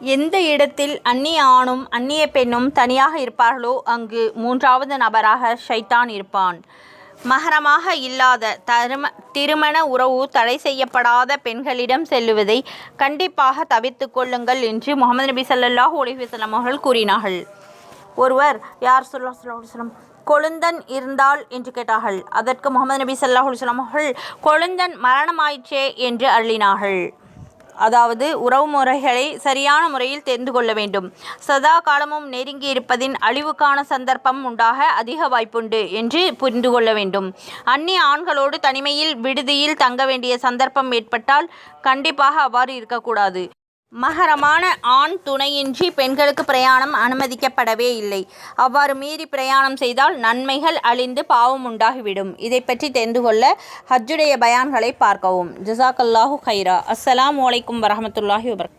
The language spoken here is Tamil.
எந்த இடத்தில் அந்நிய ஆணும் அந்நிய பெண்ணும் தனியாக இருப்பார்களோ அங்கு மூன்றாவது நபராக ஷைத்தான் இருப்பான். மகரமாக இல்லாத தரும திருமண உறவு தடை செய்யப்படாத பெண்களிடம் செல்லுவதை கண்டிப்பாக தவிர்த்து கொள்ளுங்கள் என்று முகமது நபி சல்லாஹ் அலைஹி அவர்கள் கூறினார்கள். ஒருவர் யார் சொல்லா சொல்லம் கொழுந்தன் இருந்தால்? என்று கேட்டார்கள். அதற்கு முகமது நபி சல்லாஹ் அலைஹி அவர்கள் கொழுந்தன் மரணமாயிற்றே என்று அருளினார்கள் அதாவது உறவுமுறைகளை சரியான முறையில் தெரிந்து கொள்ள வேண்டும். சதா காலமும் நெருங்கி இருப்பதின் அழிவுக்கான சந்தர்ப்பம் உண்டாக அதிக வாய்ப்புண்டு என்று புரிந்து கொள்ள வேண்டும். அந்நிய ஆண்களோடு தனிமையில் விடுதியில் தங்க வேண்டிய சந்தர்ப்பம் ஏற்பட்டால் கண்டிப்பாக அவ்வாறு இருக்கக்கூடாது. மகரமான ஆண் துணையின்றி பெண்களுக்கு பிரயாணம் அனுமதிக்கப்படவே இல்லை. அவ்வாறு மீறி பிரயாணம் செய்தால் நன்மைகள் அழிந்து பாவம் உண்டாகிவிடும். இதை பற்றி தெரிந்து கொள்ள ஹஜ்ஜுடைய பயான்களை பார்க்கவும். ஜசாக்கல்லாஹு ஹைரா அஸ்ஸலாம் வலைக்கும் வரமத்துல்லாஹி வபர்க்